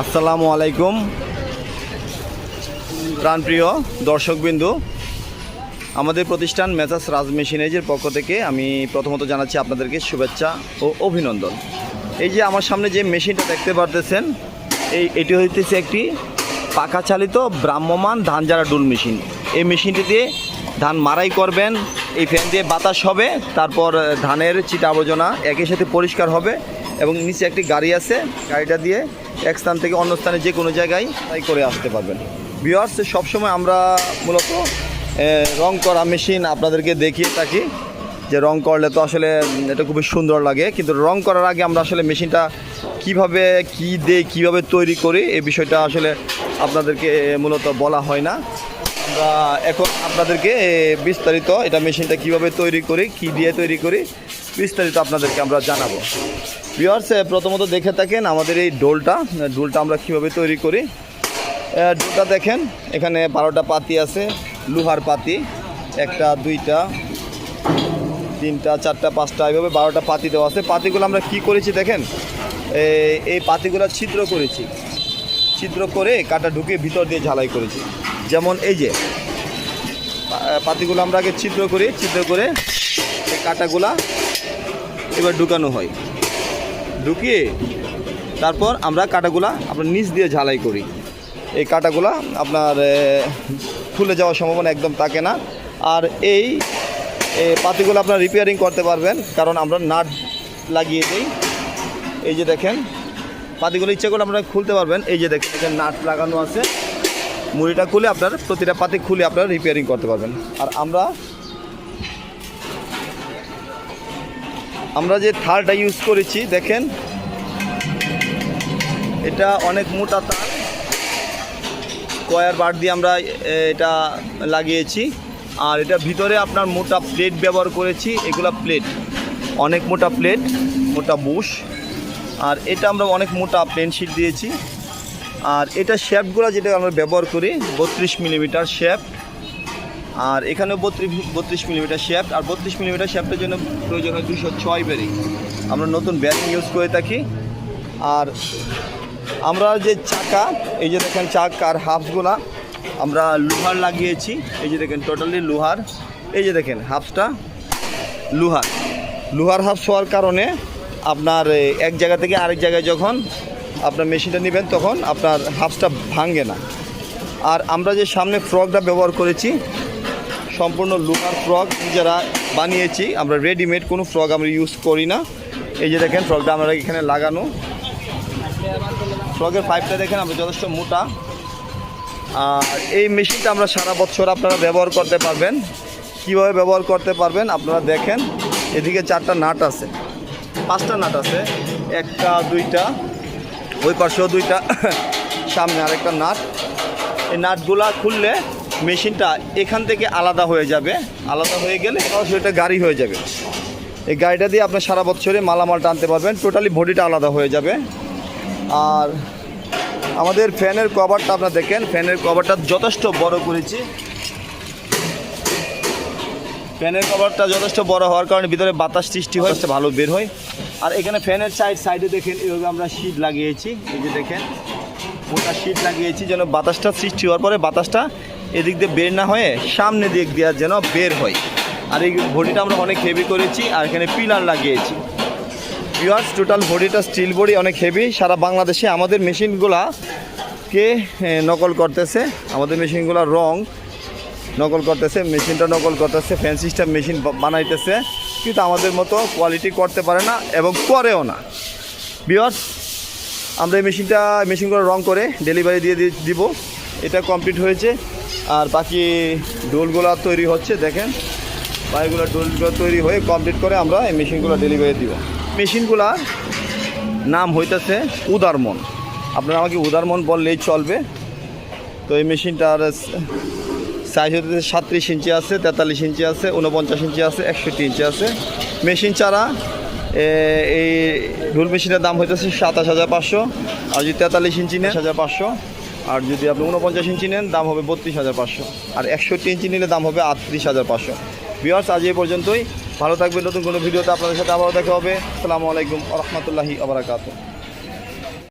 আসসালামু আলাইকুম। প্রাণপ্রিয় দর্শকবিন্দু, আমাদের প্রতিষ্ঠান মেসাস রাজ মেশিনেজের পক্ষ থেকে আমি প্রথমত জানাচ্ছি আপনাদেরকে শুভেচ্ছা ও অভিনন্দন। এই যে আমার সামনে যে মেশিনটা দেখতে পারতেছেন, এই এটি হইতেছে একটি পাকা চালিত ভ্রাম্যমান ধান ঝাড়া ডুল মেশিন। এই মেশিনটি দিয়ে ধান মারাই করবেন, এই ফ্যান দিয়ে বাতাস হবে, তারপর ধানের চিটা আবর্জনা একই সাথে পরিষ্কার হবে এবং নিচে একটি গাড়ি আছে, গাড়িটা দিয়ে এক স্থান থেকে অন্য স্থানে যে কোনো জায়গায় তাই করে আসতে পারবেন। বিয়ার্স সবসময় আমরা মূলত রং করা মেশিন আপনাদেরকে দেখিয়ে থাকি যে রং করলে তো আসলে এটা খুবই সুন্দর লাগে। কিন্তু রং করার আগে আমরা আসলে মেশিনটা কীভাবে, কি দিয়ে, কীভাবে তৈরি করি, এই বিষয়টা আসলে আপনাদেরকে মূলত বলা হয় না। আমরা এখন আপনাদেরকে বিস্তারিত এটা মেশিনটা কীভাবে তৈরি করি, কি দিয়ে তৈরি করি বিস্তারিত আপনাদেরকে আমরা জানাব। ভিউয়ার্স প্রথমত দেখে থাকেন আমাদের এই ডোলটা। ডোলটা আমরা কীভাবে তৈরি করি? ডোলটা দেখেন, এখানে বারোটা পাতি আছে, লোহার পাতি। একটা, দুইটা, তিনটা, চারটা, পাঁচটা এভাবে বারোটা পাতি দেওয়া আছে। পাতিগুলো আমরা কি করেছি দেখেন? এই পাতিগুলো ছিদ্র করেছি। ছিদ্র করে কাটা ঢুকে ভিতর দিয়ে ঝালাই করেছি। যেমন এই যে পাতিগুলো আমরা আগে ছিদ্র করি। ছিদ্র করে কাটাগুলা এবার ঢুকানো হয়। ঢুকিয়ে তারপর আমরা কাটাগুলা আপনার নিচ দিয়ে ঝালাই করি। এই কাটাগুলা আপনার খুলে যাওয়ার সম্ভাবনা একদম থাকে না। আর এই পাতিগুলো আপনার রিপেয়ারিং করতে পারবেন, কারণ আমরা নাট লাগিয়ে দিই। এই যে দেখেন, পাতিগুলো ইচ্ছে করে আপনারা খুলতে পারবেন। এই যে দেখেন নাট লাগানো আছে। মুড়িটা খুলে আপনার প্রতিটা পাতি খুলে আপনারা রিপেয়ারিং করতে পারবেন। আর আমরা আমরা যে থারটা ইউজ করেছি, দেখেন। এটা অনেক মোটা তার। কয়ার বার দিয়ে আমরা এটা লাগিয়েছি। আর এটা ভিতরে আপনার মোটা প্লেট ব্যবহার করেছি, এগুলা প্লেট। অনেক মোটা প্লেট, মোটা বুশ। আর এটা আমরা অনেক মোটা পেনশিট দিয়েছি। আর এটা শ্যাপগুলো যেটা আমরা ব্যবহার করি, বত্রিশ মিলিমিটার শেপ। আর এখানেও বত্রিশ বত্রিশ মিলিমিটার শেফট আর বত্রিশ মিলিমিটার শেফটের জন্য প্রয়োজন হয় দুশো ছয় বেরিং আমরা নতুন ব্যারিং ইউজ করে থাকি। আর আমরা যে চাকা, এই যে দেখেন চাকার হাফসগুলা, আমরা লোহার লাগিয়েছি। এই যে দেখেন টোটালি লোহার। এই যে দেখেন হাফসটা লোহার। লোহার হাফস হওয়ার কারণে আপনার এক জায়গা থেকে আরেক জায়গায় যখন আপনার মেশিনটা নেবেন, তখন আপনার হাফসটা ভাঙে না। আর আমরা যে সামনে ফ্রকটা ব্যবহার করেছি সম্পূর্ণ লোহার ফ্রক নিজেরা বানিয়েছি, আমরা রেডিমেড কোনো ফ্রক আমরা ইউজ করি না। এই যে দেখেন ফ্রকটা আমরা এখানে লাগানো। ফ্রকের পাইপটা দেখেন, আমরা যথেষ্ট মোটা। আর এই মেশিনটা আমরা সারা বছর আপনারা ব্যবহার করতে পারবেন। কীভাবে ব্যবহার করতে পারবেন আপনারা দেখেন। এদিকে চারটা নাট আছে। পাঁচটা নাট আছে। একটা, দুইটা, ওই পাশেও দুইটা। সামনে আরেকটা নাট। এই নাটগুলা খুললে মেশিনটা এখান থেকে আলাদা হয়ে যাবে। আলাদা হয়ে গেলে সরাসরি এটা গাড়ি হয়ে যাবে। এই গাড়িটা দিয়ে আপনি সারা বছরে মালামাল টানতে পারবেন। টোটালি বডিটা আলাদা হয়ে যাবে। আর আমাদের ফ্যানের কভারটা আপনারা দেখেন। ফ্যানের কভারটা যথেষ্ট বড় করেছি। ফ্যানের কভারটা যথেষ্ট বড় হওয়ার কারণে ভিতরে বাতাস সৃষ্টি হয় ভালো বের হয়। আর এখানে ফ্যানের সাইড সাইডে দেখেন, এইভাবে আমরা শীট লাগিয়েছি। এই যে দেখেন, মোটা শীট লাগিয়েছি যেন বাতাসটা সৃষ্টি হওয়ার পরে বাতাসটা এদিক দিয়ে বের না হয়ে সামনে দিক দিয়ে যেন বের হয়। আর এই বডিটা আমরা অনেক হেভি করেছি আর এখানে পিলার লাগিয়েছি। ইয়ার্স টোটাল বডিটা স্টিল বডি অনেক হেভি সারা বাংলাদেশে আমাদের মেশিনগুলা কে নকল করতেছে? আমাদের মেশিনগুলোর রং নকল করতেছে, মেশিনটা নকল করতেছে ফ্যান সিস্টেম মেশিন বানাইতেছে। কিন্তু আমাদের মতো কোয়ালিটি করতে পারে না এবং করেও না। বিয়ার্স আমরা এই মেশিনটা মেশিনগুলো রং করে ডেলিভারি দিয়ে দিব। এটা কমপ্লিট হয়েছে। আর বাকি ডোলগুলো তৈরি হচ্ছে, দেখেন। বাকিগুলো ডোলগুলো তৈরি হয়ে কমপ্লিট করে আমরা এই মেশিনগুলো ডেলিভারি দিব। মেশিনগুলার নাম হইতেছে উদারমন। আপনারা আমাকে উদারমন বললেই চলবে। তো এই মেশিনটার সাইজ হতে সাতত্রিশ ইঞ্চি আছে, তেতাল্লিশ ইঞ্চি আছে উনপঞ্চাশ ইঞ্চি আছে, একষট্টি ইঞ্চি আছে। মেশিন ছাড়া এই ঢুল মেশিনের দাম হইতেছে সাতাশ হাজার পাঁচশো। আর যদি তেতাল্লিশ ইঞ্চি নেন হাজার পাঁচশো। আর যদি আপনি উনপঞ্চাশ ইঞ্চি নেন, দাম হবে বত্রিশ হাজার পাঁচশো। আর একষট্টি ইঞ্চি নিলে দাম হবে আটত্রিশ হাজার পাঁচশো। বিয়ার্স আজ এই পর্যন্তই। ভালো থাকবে নতুন কোনো ভিডিওতে আপনাদের সাথে আবারও দেখা হবে। আসসালামু আলাইকুম রহমতুল্লাহি আবরাকাতু